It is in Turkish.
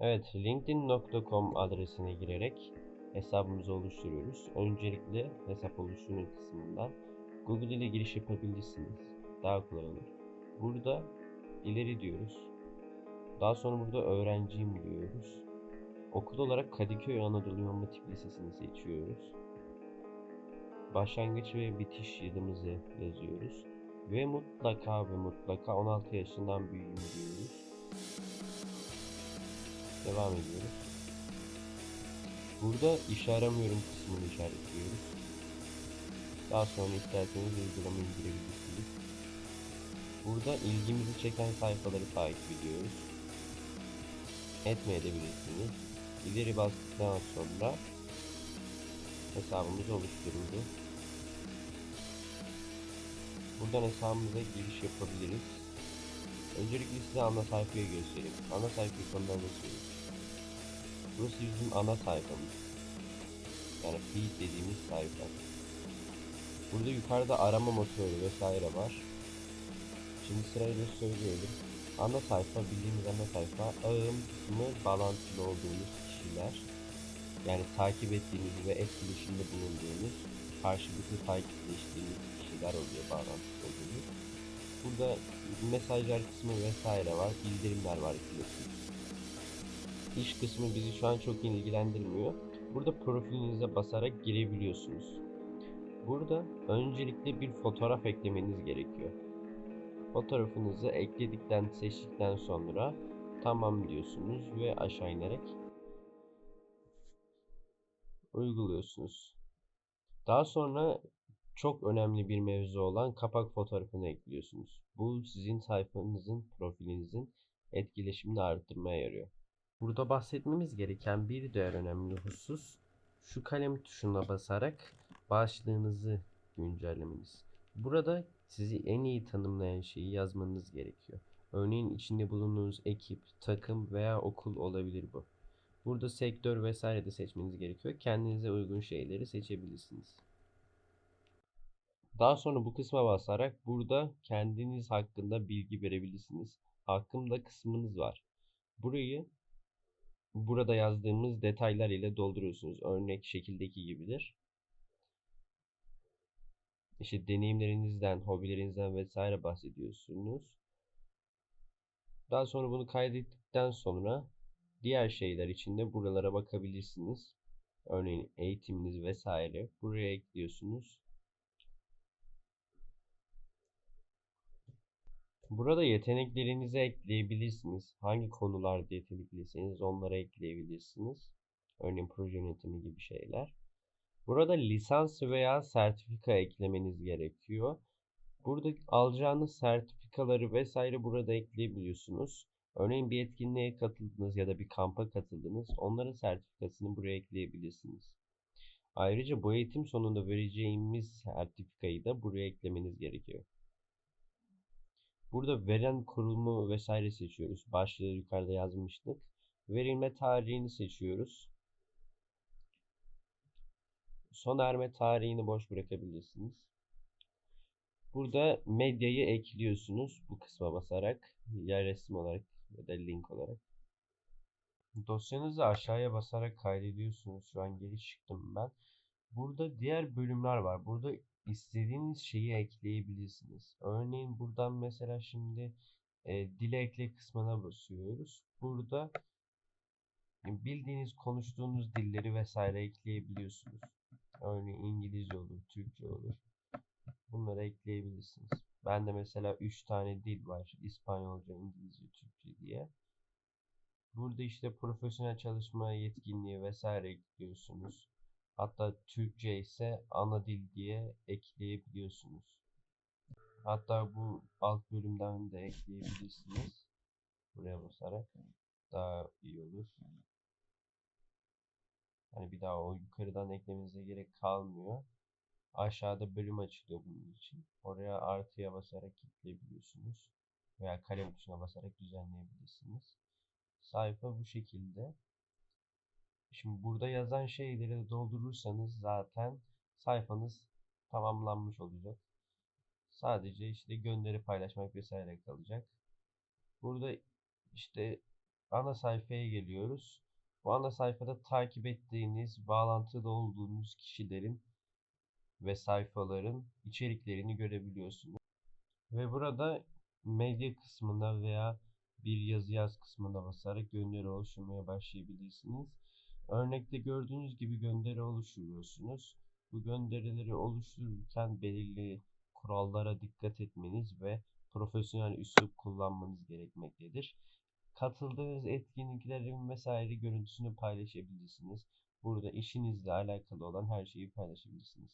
Evet, linkedin.com adresine girerek hesabımızı oluşturuyoruz. Öncelikle hesap oluşturma kısmından Google ile giriş yapabilirsiniz. Daha kolay olur. Burada ileri diyoruz. Daha sonra burada öğrenciyim diyoruz. Okul olarak Kadıköy Anadolu İmam Hatip Lisesi'ni seçiyoruz. Başlangıç ve bitiş yılımızı yazıyoruz. Ve mutlaka ve mutlaka 16 yaşından büyüğüm diyoruz. Devam ediyoruz. Burada iş aramıyorum kısmını işaretliyoruz. Daha sonra isterseniz uygulamayı indirebilirsiniz. Burada ilgimizi çeken sayfaları takip ediyoruz. Etmeyebilirsiniz. İleri bastıktan sonra hesabımız oluşturuldu. Buradan hesabımıza giriş yapabiliriz. Öncelikle size ana sayfayı göstereyim. Ana sayfayı konudan basıyoruz. Burası bizim ana sayfamız. Yani feed dediğimiz sayfa. Burada yukarıda arama motoru vesaire var. Şimdi sırayla söyleyelim. Ana sayfa bildiğimiz ana sayfa ağım kısmı bağlantılı olduğumuz kişiler. Yani takip ettiğimiz ve etkileşimde bulunduğumuz karşılıklı takipleştiğimiz kişiler oluyor bağlantılı olduğumuz. Burada mesajlar kısmı vesaire var. Bildirimler var klasik. İş kısmı bizi şu an çok ilgilendirmiyor. Burada profilinize basarak girebiliyorsunuz. Burada öncelikle bir fotoğraf eklemeniz gerekiyor. Fotoğrafınızı ekledikten, seçtikten sonra tamam diyorsunuz ve aşağı inerek uyguluyorsunuz. Daha sonra çok önemli bir mevzu olan kapak fotoğrafını ekliyorsunuz. Bu sizin sayfanızın, profilinizin etkileşimini arttırmaya yarıyor. Burada bahsetmemiz gereken bir diğer önemli husus şu kalem tuşuna basarak başlığınızı güncellemeniz. Burada sizi en iyi tanımlayan şeyi yazmanız gerekiyor. Örneğin içinde bulunduğunuz ekip, takım veya okul olabilir bu. Burada sektör vesaire de seçmeniz gerekiyor. Kendinize uygun şeyleri seçebilirsiniz. Daha sonra bu kısma basarak burada kendiniz hakkında bilgi verebilirsiniz. Hakkımda kısmınız var. Burayı burada yazdığımız detaylar ile dolduruyorsunuz. Örnek şekildeki gibidir. İşte deneyimlerinizden, hobilerinizden vesaire bahsediyorsunuz. Daha sonra bunu kaydettikten sonra diğer şeyler için de buralara bakabilirsiniz. Örneğin eğitiminiz vesaire buraya ekliyorsunuz. Burada yeteneklerinizi ekleyebilirsiniz. Hangi konularda yeteneklisiniz onlara ekleyebilirsiniz. Örneğin proje yönetimi gibi şeyler. Burada lisans veya sertifika eklemeniz gerekiyor. Burada alacağınız sertifikaları vesaire burada ekleyebiliyorsunuz. Örneğin bir etkinliğe katıldınız ya da bir kampa katıldınız. Onların sertifikasını buraya ekleyebilirsiniz. Ayrıca bu eğitim sonunda vereceğimiz sertifikayı da buraya eklemeniz gerekiyor. Burada veren kurumu vesaire seçiyoruz. Başlığı yukarıda yazmıştık. Verilme tarihini seçiyoruz. Son erme tarihini boş bırakabilirsiniz. Burada medyayı ekliyorsunuz bu kısma basarak ya resim olarak ya da link olarak. Dosyanızı aşağıya basarak kaydediyorsunuz. Şu an geri çıktım ben. Burada diğer bölümler var. Burada istediğiniz şeyi ekleyebilirsiniz. Örneğin buradan mesela şimdi e, dile ekle kısmına basıyoruz. Burada bildiğiniz konuştuğunuz dilleri vesaire ekleyebiliyorsunuz. Örneğin İngilizce olur, Türkçe olur. Bunları ekleyebilirsiniz. Ben de mesela 3 tane dil var. İspanyolca, İngilizce, Türkçe diye. Burada işte profesyonel çalışma yetkinliği vesaire ekliyorsunuz. Hatta Türkçe ise ana dil diye ekleyebiliyorsunuz. Hatta bu alt bölümden de ekleyebilirsiniz. Buraya basarak daha iyi olur. Hani bir daha o yukarıdan eklemenize gerek kalmıyor. Aşağıda bölüm açılıyor bunun için. Oraya artıya basarak ekleyebiliyorsunuz. Veya kalem tuşuna basarak düzenleyebilirsiniz. Sayfa bu şekilde. Şimdi burada yazan şeyleri doldurursanız zaten sayfanız tamamlanmış olacak. Sadece işte gönderi paylaşmak vesaire kalacak. Burada işte ana sayfaya geliyoruz. Bu ana sayfada takip ettiğiniz, bağlantıda olduğunuz kişilerin ve sayfaların içeriklerini görebiliyorsunuz. Ve burada medya kısmına veya bir yazı yaz kısmına basarak gönderi oluşturmaya başlayabilirsiniz. Örnekte gördüğünüz gibi gönderi oluşturuyorsunuz. Bu gönderileri oluştururken belirli kurallara dikkat etmeniz ve profesyonel üslup kullanmanız gerekmektedir. Katıldığınız etkinliklerin vesaire görüntüsünü paylaşabilirsiniz. Burada işinizle alakalı olan her şeyi paylaşabilirsiniz.